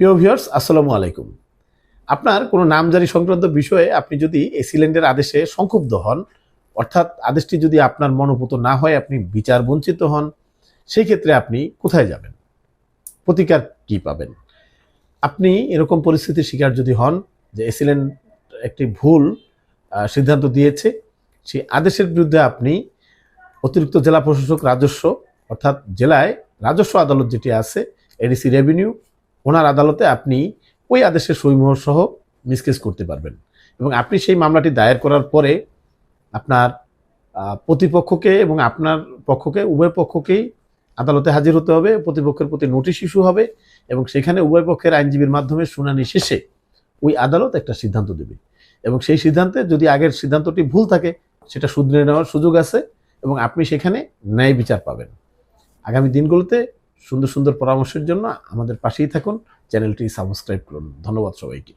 প্রিয় ভিউয়ার্স, আসসালামু আলাইকুম। আপনার কোনো নামজারি সংক্রান্ত বিষয়ে আপনি যদি এসিলেন্টের আদেশে সংক্ষুব্ধ হন, অর্থাৎ আদেশটি যদি আপনার মনোপুত না হয়, আপনি বিচার বঞ্চিত হন, সেই ক্ষেত্রে আপনি কোথায় যাবেন? প্রতিকার কি পাবেন? আপনি এরকম পরিস্থিতির শিকার যদি হন যে এসিলেন্ট একটি ভুল সিদ্ধান্ত দিয়েছে, সেই আদেশের বিরুদ্ধে আপনি অতিরিক্ত জেলা প্রশাসক রাজস্ব, অর্থাৎ জেলায় রাজস্ব আদালত যেটি আছে এডিসি রেভিনিউ ওনার আদালতে আপনি ওই আদেশের সইমোহর সহ মিসকেস করতে পারবেন। এবং আপনি সেই মামলাটি দায়ের করার পরে আপনার প্রতিপক্ষকে এবং আপনার পক্ষকে, উভয় পক্ষকেই আদালতে হাজির হতে হবে, প্রতিপক্ষের প্রতি নোটিশ ইস্যু হবে এবং সেখানে উভয় পক্ষের আইনজীবীর মাধ্যমে শুনানি শেষে ওই আদালত একটা সিদ্ধান্ত দেবে। এবং সেই সিদ্ধান্তে যদি আগের সিদ্ধান্তটি ভুল থাকে, সেটা শুধরে নেওয়ার সুযোগ আছে এবং আপনি সেখানে ন্যায় বিচার পাবেন। আগামী দিনগুলোতে সুন্দর সুন্দর পরামর্শের জন্য আমাদের পাশেই থাকুন চ্যানেলটি সাবস্ক্রাইব করুন। ধন্যবাদ সবাইকে।